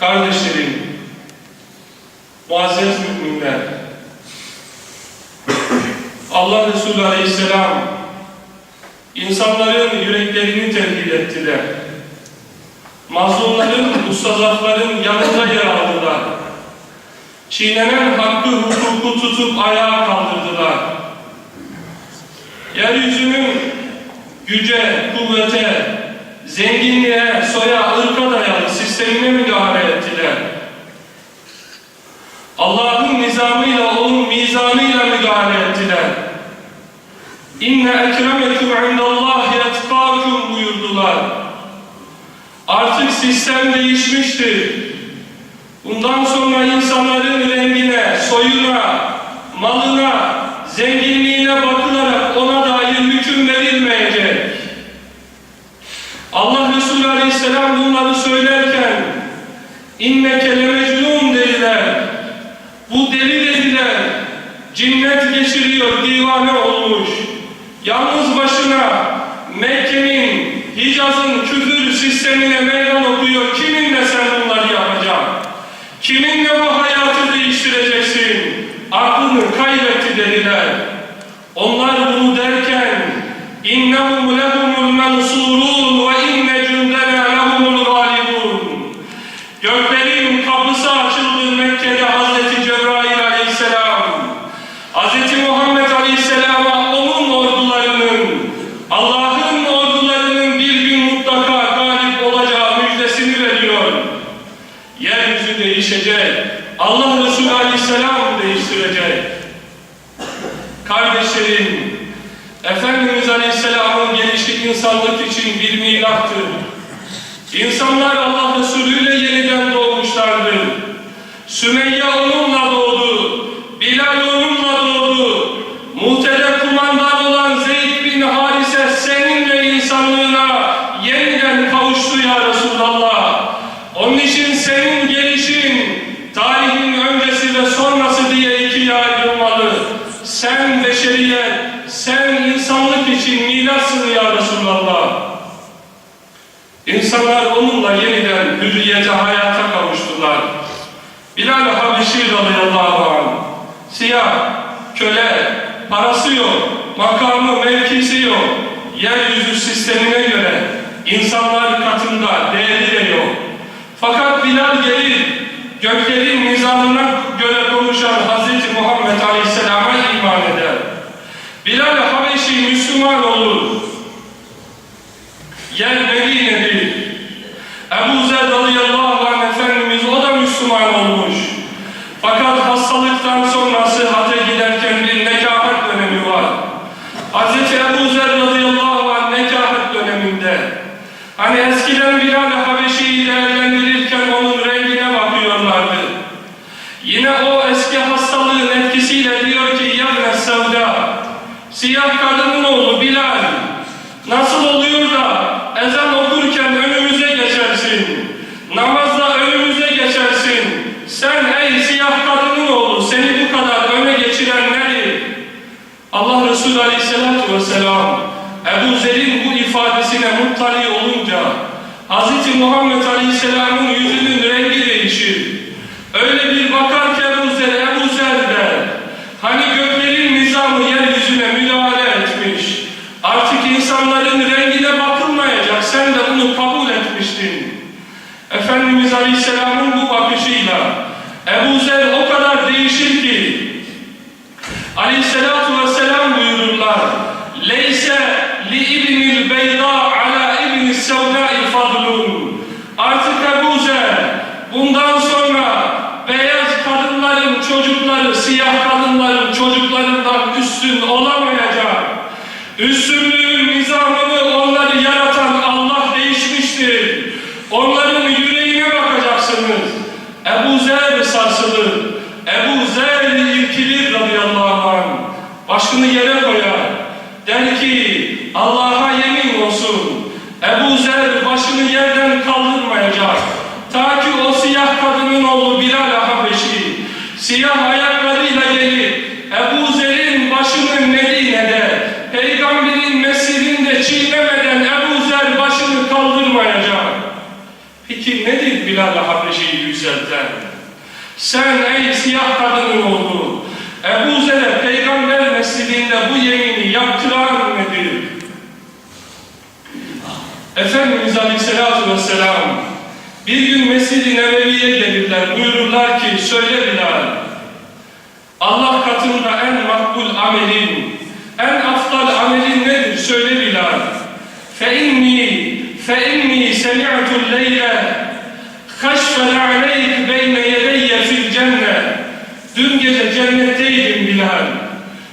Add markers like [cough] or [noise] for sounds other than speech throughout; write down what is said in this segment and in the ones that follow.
Kardeşlerim, muazzez müminler, Allah Resulü Aleyhisselam insanların yüreklerini tehdit ettiler. Mazlumların, mustazafların yanında yer aldılar. Çiğnenen hakkı, hukuku tutup ayağa kaldırdılar. Yeryüzünün güce, kuvvete, zenginliğe, soya, ırka dayalı sistemine müdahale ettiler. Allah'ın nizamıyla, onun mizanıyla müdahale ettiler. İnne ekremekum indallahi etkâkum buyurdular. Artık sistem değişmiştir. Bundan sonra insanların rengine, soyuna, malına, zenginliğine bakılarak Aleyhisselam bunları söylerken inneke lemecnun dediler. Bu deli dediler. Cinnet geçiriyor, divane olmuş. Yalnız başına Mekke'nin, Hicaz'ın küfür sistemine meydan okuyor. Kiminle sen bunları yapacaksın? Kiminle bu hayatı değiştireceksin? Aklını kaybetti dediler. Onlar bunu derken innehum lehumul Hazreti Muhammed aleyhisselama onun ordularının, Allah'ın ordularının bir gün mutlaka galip olacağı müjdesini veriyor. Yeryüzü değişecek. Allah Resulü aleyhisselam değiştirecek. Kardeşlerim, Efendimiz Aleyhisselam'ın gelişi insanlık için bir milattır. İnsanlar Allah Resulü ile yeniden doğmuşlardır. Sümeyye onunla doğdu. Bilal onunla doğdu. Muhtede kumandan olan Zeyd bin Harise seninle insanlığına yeniden kavuştu ya Resulallah. Onun için senin gelişin tarihin öncesi ve sonrası diye ikiye ayrılmalı. Sen beşeriyet, sen insanlık için milatsın ya Resulallah. İnsanlar onunla yeniden hürriyete, hayata kavuştular. Bilal Habeşi radıyallahu anh, siyah, köle, parası yok, makamı, mevkisi yok, yeryüzü sistemine göre insanlar katında değeri de yok. Fakat Bilal gelir, göklerin nizamına göre konuşan Hz. Muhammed Aleyhisselam'a iman eder. Bilal Habeşi Müslüman olur. Yer Medine'dir. Ebu Zer radıyallahu anh Efendimiz o da Müslüman olmuş. Fakat hastalıktan sonrası hacca giderken bir nekahat dönemi var. Hz. Ebu Zer radıyallahu anh nekahat döneminde hani eskiden Bilal Habeşi'yi değerlendirirken onun rengine bakıyorlardı. Yine o eski hastalığın etkisiyle diyor ki Yavne Sevda Siyah kadının oğlu Bilal Nasıl oluyor da ezan okurken önümüze geçersin Namazda önümüze geçersin Sen ey siyah kadının oğlu Seni bu kadar öne geçiren nedir? Allah Resulü Aleyhisselatü Vesselam Ebu Zer'in bu ifadesine muttali olunca Hz. Muhammed Aleyhisselam'ın yüzünün rengi değişir. Öyle bir bakar ki Ebu Zer, Ebu Zer der. Hani göklerin nizamı yeryüzüne müdahale etmiş. Artık insanların rengine bakılmayacak. Sen de bunu kabul etmiştin. Efendimiz Aleyhisselam'ın bu bakışıyla Ebu Zer o kadar değişir ki Aleyhisselatu vesselam buyururlar. Leyse li ibnil beyda ala ibnis sevdai fadlun. Artık Ebu Zer bundan sonra beyaz kadınların çocukları siyah kadınların çocuklarından üstün olamayacak. Üstünlüğün nizamını onları yaratan Allah değişmiştir. Onların yüreğine bakacaksınız. Ebu Zer sarsılır. Ebu Zer irkilir radıyallahu anh. Başını yere koyar. Der ki Allah'a yemin olsun. Ebu Zer başını yerden kaldırmayacak. Ta ki o siyah kadının oğlu Bilal Habeşi siyah ayaklarıyla gelip Ebu Zer'in başını Medine'de peygamberin mescidinde çiğnemeden Ebu Zer başını kaldırmayacak. Peki nedir Bilal-i Habeşi'yi yükselten? Sen ey siyah kadının oğlu, Ebu Zer'e peygamber mescidinde bu yemini yaptılar mı diyor. Efendimiz Aleyhisselatü Vesselam bir gün Mescid-i Nebevi'ye gelirler, buyururlar ki söyle bilal, Allah katında en makbul amelin, en aftal amelin nedir söyle bilal. Fe inni, fe inni semi'tul leyle, kaşfele aleyk beyne Dün gece cennetteydim Bilal.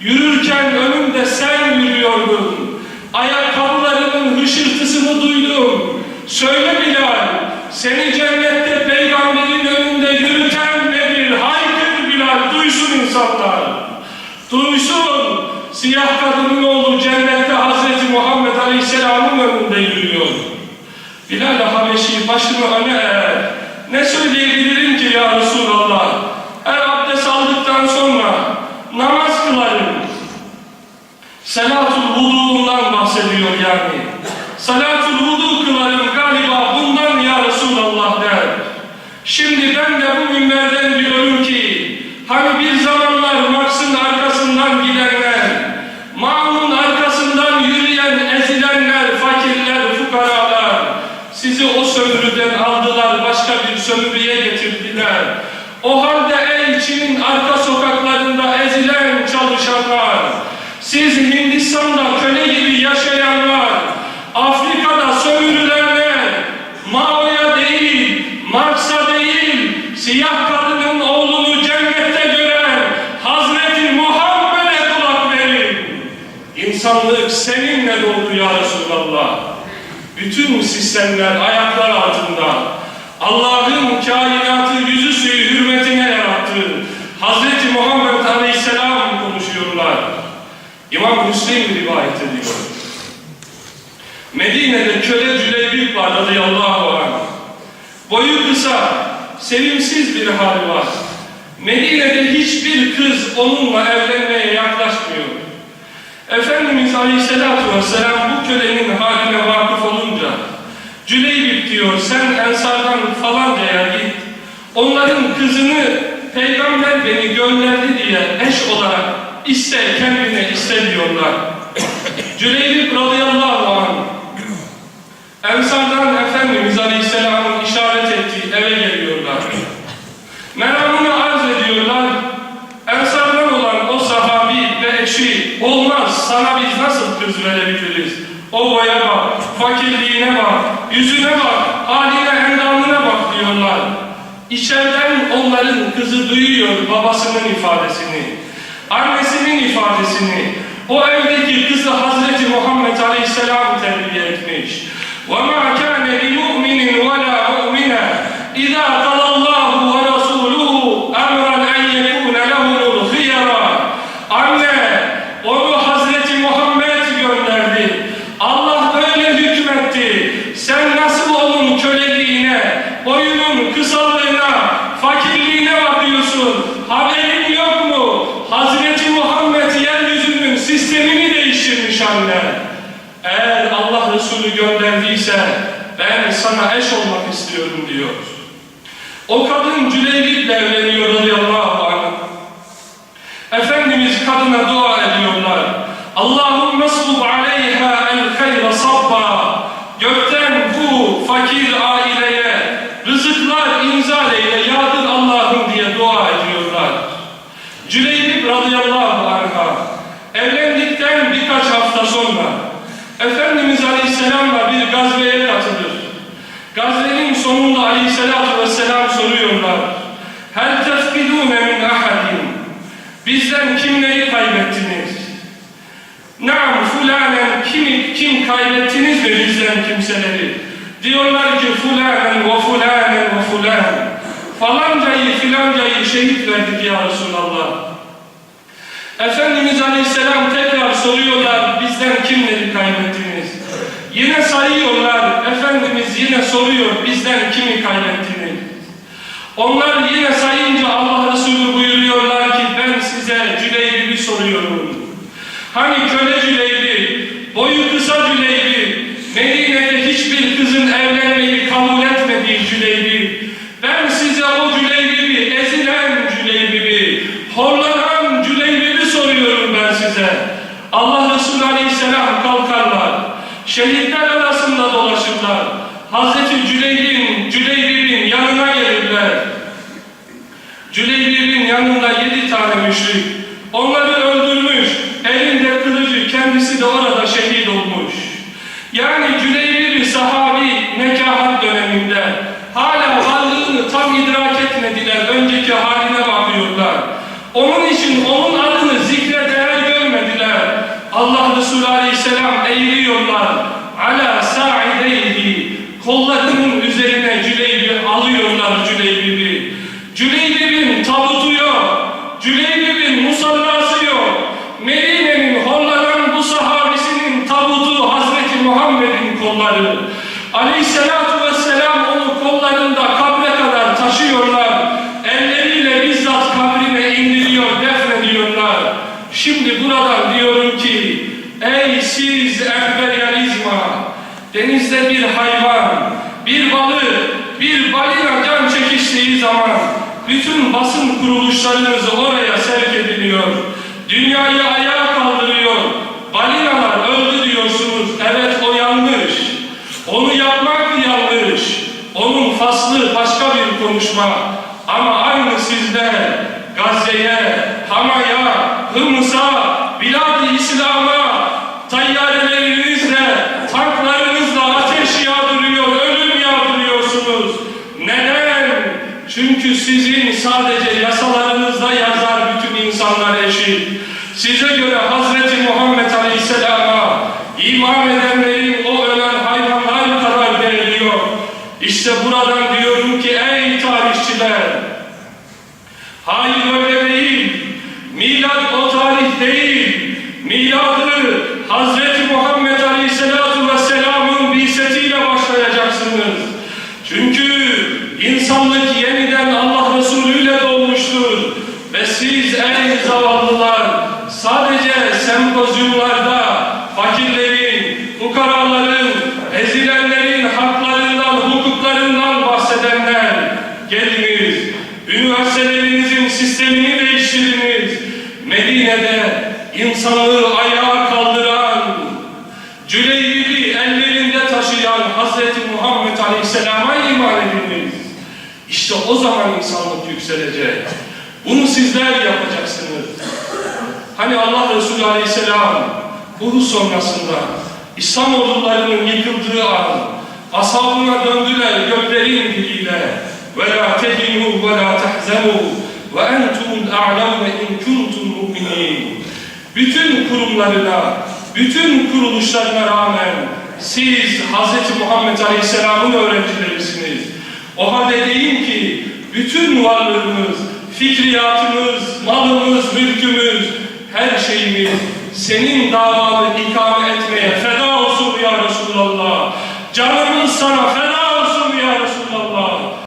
Yürürken önümde sen yürüyordun. Ayakkabılarının hışırtısını duydum. Söyle Bilal, seni cennette peygamberin önünde yürüten nedir? Haykır Bilal, duysun insanlar. Duysun, siyah kadının oğlu cennette Hazreti Muhammed Aleyhisselam'ın önünde yürüyor. Bilal-i Habeşi başını öne eğer. Ne söyleyebilirim ki ya Resulallah? Her abdest aldıktan sonra namaz kılarım. Selatul vudu'undan bahsediyor yani. Salatul vudu kılarım galiba bundan ya Resulallah der. Şimdi ben de bu minberden diyorum ki hani bir zamanlar Mars'ın arkasından gidenler, Ma'nun arkasından yürüyen ezilenler, fakirler, fukaralar sizi o sömürüden aldılar başka bir sömürüye getirdiler. O halde ey Çin'in arka sokaklarında ezilen çalışanlar, siz Hindistan'da köle gibi yaşayanlar, Afrika'da sömürülenler, Mao'ya değil, Marx'a değil, siyah kadının oğlunu cennette gören Hazreti Muhammed'e kulak verin. İnsanlık seninle doldu ya Resulallah. Bütün sistemler ayaklar altında. Allah'ın kainatı yüzü suyu hürmetine yarattığı Hazreti Muhammed Aleyhisselam konuşuyorlar. İmam Müslim rivayet ediyor. Medine'de köle Cüleybib var radıyallahu anh. Boyu kısa, sevimsiz bir hali var. Medine'de hiçbir kız onunla evlenmeye yaklaşmıyor. Efendimiz Aleyhisselatü Vesselam bu kölenin haline vakıf olunca Cüleybip diyor sen ensardan falancaya git. Onların kızını peygamber beni gönderdi diye eş olarak iste kendine iste diyorlar. Cüleybip [coughs] radıyallahu anh Ensardan Efendimiz Aleyhisselam'ın işaret ettiği eve geliyorlar. Meramını arz ediyorlar. Ensardan olan o sahabi ve eşi olmaz sana biz nasıl kız verebiliriz? O boya bak, fakirliğine bak, yüzüne bak, haline endamına bak diyorlar. İçeriden onların kızı duyuyor babasının ifadesini, annesinin ifadesini. O evdeki kızı Hazreti Muhammed Aleyhisselam terbiye etmiş. وَمَا كَانَ لِمُؤْمِنٍ وَلَا مُؤْمِنَةٍ إِذَا sana eş olmak istiyorum diyor. O kadın Cüleybip'le evleniyor radıyallahu anh. Efendimiz kadına dua ediyorlar. Allahümme slub aleyha el hayra sabba. Gökten bu fakir aileye rızıklar inzal eyle yağdır Allah'ım diye dua ediyorlar. Cüleybip radıyallahu anh'a evlendikten birkaç hafta sonra Efendimiz Aleyhisselam'la bir gazveye katılır. Gazvenin sonunda Aleyhisselatü Vesselam soruyorlar. Hel tefkidûne min ahadin. Bizden kimleri kaybettiniz? Naam fulanen kim, kim kaybettiniz mi bizden kimseleri? Diyorlar ki fulanen ve fulanen ve fulan. Falancayı filancayı şehit verdik ya Resulallah. Efendimiz Aleyhisselam tekrar soruyorlar bizden kimleri kaybettiniz? Yine sayıyorlar Efendimiz yine soruyor bizden kimi kaybettiğini. Onlar yine sayınca Allah Resulü buyuruyorlar ki ben size Cüleyb'i soruyorum. Hani köle Cüleybi, boyu kısa Cüleybi, Medine'de hiçbir kızın evlenmeyi kabul etmediği Cüleybi. Ben size o Cüleybi'yi, ezilen Cüleybi'yi, horlanan Cüleybi'yi soruyorum ben size. Allah Resulü Aleyhisselam kalkarlar. Şehit Onun için onun adını zikre değer görmediler. Allah Resulü Aleyhisselam eğiliyorlar. Ala sa'ideyhi kollarının üzerine Cüleybir alıyorlar Cüleybir'i. Cüleybib'in tabutu yok. Cüleybib'in musallası yok. Medine'nin hollanan bu sahabesinin tabutu Hazreti Muhammed'in kolları. Aleyhisselatu vesselam onu kollarında kabre kadar taşıyorlar. Şimdi buradan diyorum ki, ey siz emperyalizma, denizde bir hayvan, bir balık, bir balina can çekiştiği zaman bütün basın kuruluşlarınız oraya sevk ediliyor. Dünyayı ayağa kaldırıyor. Sadece yasalarınızda yazar bütün insanlar eşit. Size göre Hazreti Muhammed Aleyhisselam'a iman edenlerin o ölen hayvanlar kadar yok. İşte buradan diyorum ki ey tarihçiler, Hayır öyle değil. Milad o tarih değil. Miladı Hazreti Muhammed Aleyhisselatu Vesselam'ın bisetiyle başlayacaksınız. Çünkü insanlık yeniden Allah Resulü ile doğmuştur. Ve siz ey zavallılar sadece sempozyumlarda fakirlerin, fukaraların, ezilenlerin haklarından, hukuklarından bahsedenler geliniz. Üniversitelerinizin sistemini değiştiriniz. Medine'de insanlığı ayağa kaldıran, Cüleybib'i ellerinde taşıyan Hazreti Muhammed Aleyhisselam'a iman ediniz. İşte o zaman insanlık yükselecek. Bunu sizler yapacaksınız. Hani Allah Resulü Aleyhisselam Uhud sonrasında İslam ordularının yıkıldığı an ashabına döndüler göklerin diliyle ve la tehinu ve la tehzenu ve entumul a'lamu in kuntum mu'minin bütün kurumlarına bütün kuruluşlarına rağmen siz Hz. Muhammed Aleyhisselam'ın öğrencilerisiniz. O halde deyin ki bütün varlığımız, fikriyatımız, malımız, mülkümüz, her şeyimiz senin davanı ikame etmeye feda olsun ya Resulallah. Canımız sana feda olsun ya Resulallah.